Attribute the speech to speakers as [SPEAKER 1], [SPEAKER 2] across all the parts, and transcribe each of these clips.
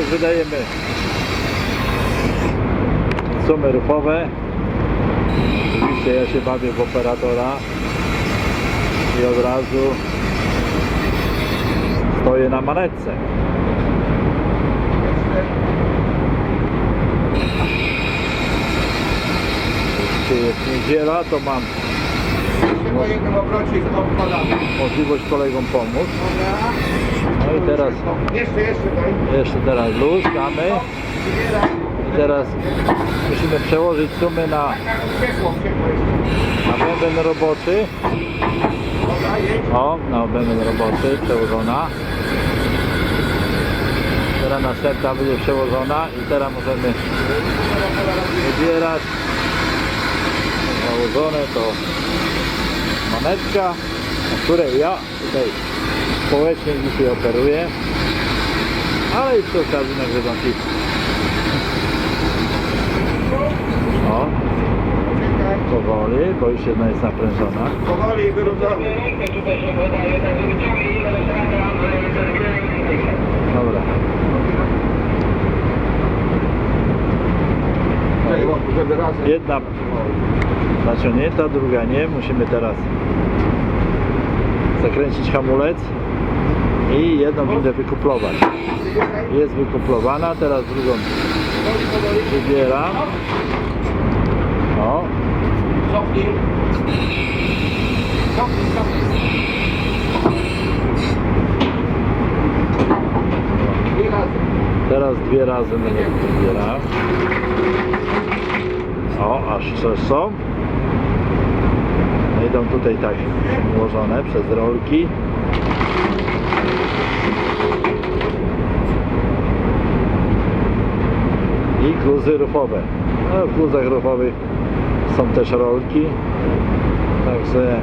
[SPEAKER 1] Teraz wydajemy sumy ruchowe. Oczywiście ja się bawię w operatora i od razu stoję na manetce. Jeśli jest niedziela, to mam
[SPEAKER 2] Obrocie
[SPEAKER 1] możliwość kolegom pomóc. No i teraz,
[SPEAKER 2] Jeszcze, jeszcze daj.
[SPEAKER 1] jeszcze teraz luz damy. I teraz musimy przełożyć sumy na, na bęben roboczy. O, na bęben roboczy przełożona. Teraz następna będzie przełożona i teraz możemy wybierać. Założone to manetka, na której ja tutaj społecznie dzisiaj operuję. Ale i przy okazji nagrywam film. O, powoli, bo już jedna jest naprężona.
[SPEAKER 2] Powoli wyrównamy.
[SPEAKER 1] Dobra.
[SPEAKER 2] Czekaj, bo żeby razem.
[SPEAKER 1] Jedna naciągnięta, druga nie. Musimy teraz zakręcić hamulec i jedną windę wykuplować. Jest wykuplowana, teraz drugą wybieram. O,
[SPEAKER 2] Cofnij. Cofnij, cofnij. I razem.
[SPEAKER 1] teraz dwie razy będę wybierał. O, aż są. Idą tutaj tak ułożone przez rolki. I kluzy ruchowe. No, w kluzach ruchowych są też rolki. Także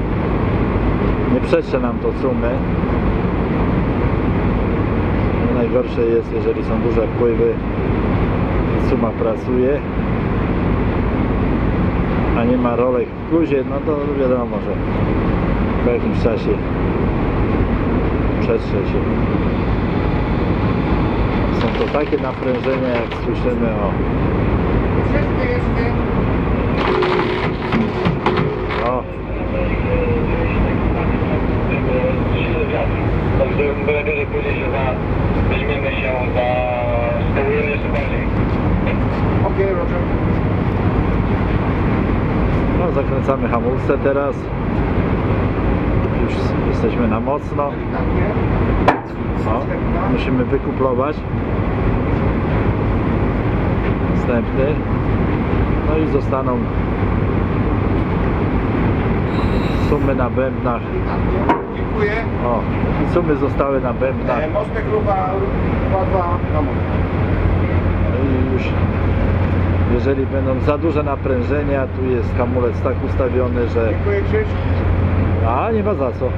[SPEAKER 1] nie przetrze nam to sumy. No, najgorsze jest, jeżeli są duże wpływy suma pracuje, nie ma rolek w kluzie, no to wiadomo, że po jakimś czasie przetrze się. Są to takie naprężenia, jak słyszymy o
[SPEAKER 3] Także byle byle później się za, weźmiemy się za, stełujemy jeszcze bardziej.
[SPEAKER 2] Okej, Roger.
[SPEAKER 1] no, zakręcamy hamulce teraz. Już jesteśmy na mocno. O, musimy wykuplować. Następny. No i zostaną sumy na bębnach.
[SPEAKER 2] Dziękuję.
[SPEAKER 1] O, i sumy zostały na bębnach.
[SPEAKER 2] E, Mostek grupa padła na most.
[SPEAKER 1] No i już jeżeli będą za duże naprężenia, tu jest hamulec tak ustawiony, że. A nie ma za co.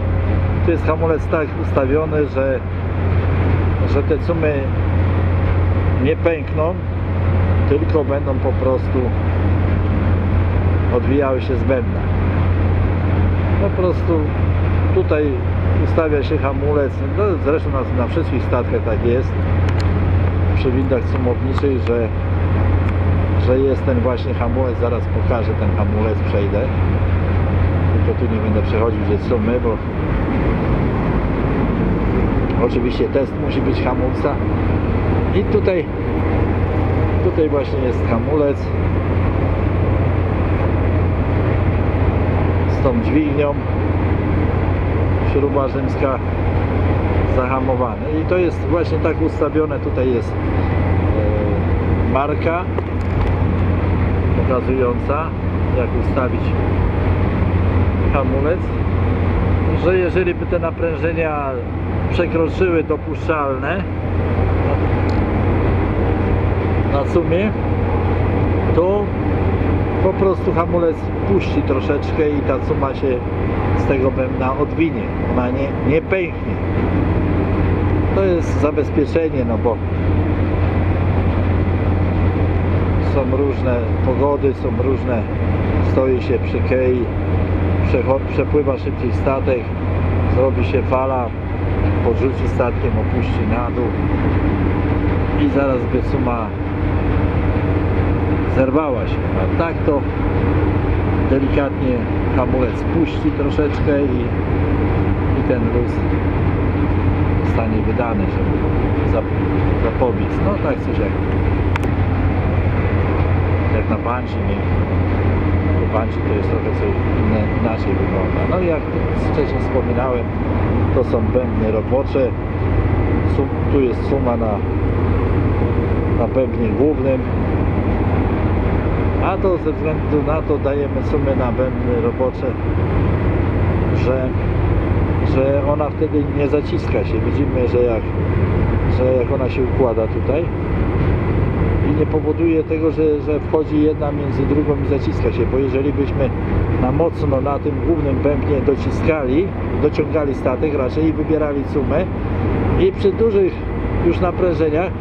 [SPEAKER 1] Tu jest hamulec tak ustawiony, że, że te sumy nie pękną, tylko będą po prostu odwijały się z bębna. Po prostu tutaj ustawia się hamulec, no zresztą na, na wszystkich statkach tak jest, przy windach sumowniczych, że, że jest ten właśnie hamulec, zaraz pokażę ten hamulec, przejdę. Tylko tu nie będę przechodził ze sumy, bo oczywiście test musi być hamulca. I tutaj tutaj właśnie jest hamulec z tą dźwignią śruba rzymska zahamowane i to jest właśnie tak ustawione tutaj jest e, marka pokazująca jak ustawić hamulec, że jeżeli by te naprężenia przekroczyły dopuszczalne na sumie, to po prostu hamulec puści troszeczkę i ta suma się z tego bębna odwinie. Ona nie, nie pęknie. To jest zabezpieczenie, no bo są różne pogody, są różne, stoi się przy kei, przepływa szybciej statek, zrobi się fala, podrzuci statkiem, opuści na dół. i zaraz by suma zerwała się. A tak to delikatnie hamulec puści troszeczkę i, i ten luz zostanie wydany, żeby zap- zapobiec. No tak coś jak na bungee, nie? Bo bungee to jest trochę coś inne, inaczej wygląda. No i jak wcześniej wspominałem, to są bębny robocze. Tu jest suma na, na bębnie głównym. A to ze względu na to dajemy sumę na bębny robocze, że, że ona wtedy nie zaciska się. Widzimy, że jak, że jak ona się układa tutaj i nie powoduje tego, że, że wchodzi jedna między drugą i zaciska się, bo jeżeli byśmy na mocno na tym głównym bębnie dociskali, dociągali statek raczej i wybierali sumę i przy dużych już naprężeniach,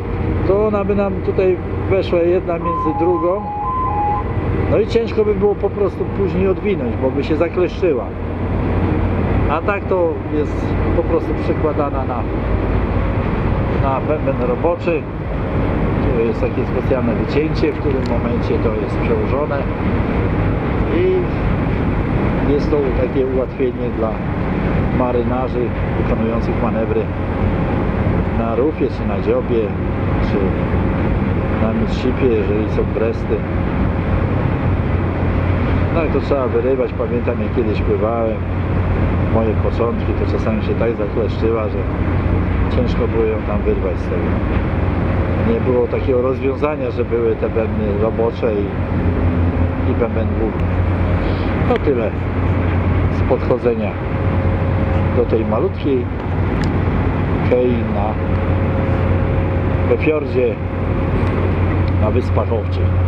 [SPEAKER 1] to ona by nam tutaj weszła jedna między drugą no i ciężko by było po prostu później odwinąć, bo by się zakleszczyła. A tak to jest po prostu przekładana na, na bęben roboczy. Tu jest takie specjalne wycięcie, w którym momencie to jest przełożone. I jest to takie ułatwienie dla marynarzy wykonujących manewry na rufie, czy na dziobie, czy na midshipie, jeżeli są bresty. No i to trzeba wyrywać. Pamiętam jak kiedyś pływałem, moje początki, to czasami się tak zakleszczyła, że ciężko było ją tam wyrwać z tego. Nie było takiego rozwiązania, że były te bębny robocze i, i bęben główny. No tyle z podchodzenia do tej malutkiej kei na we fiordzie na Wyspach Owczych.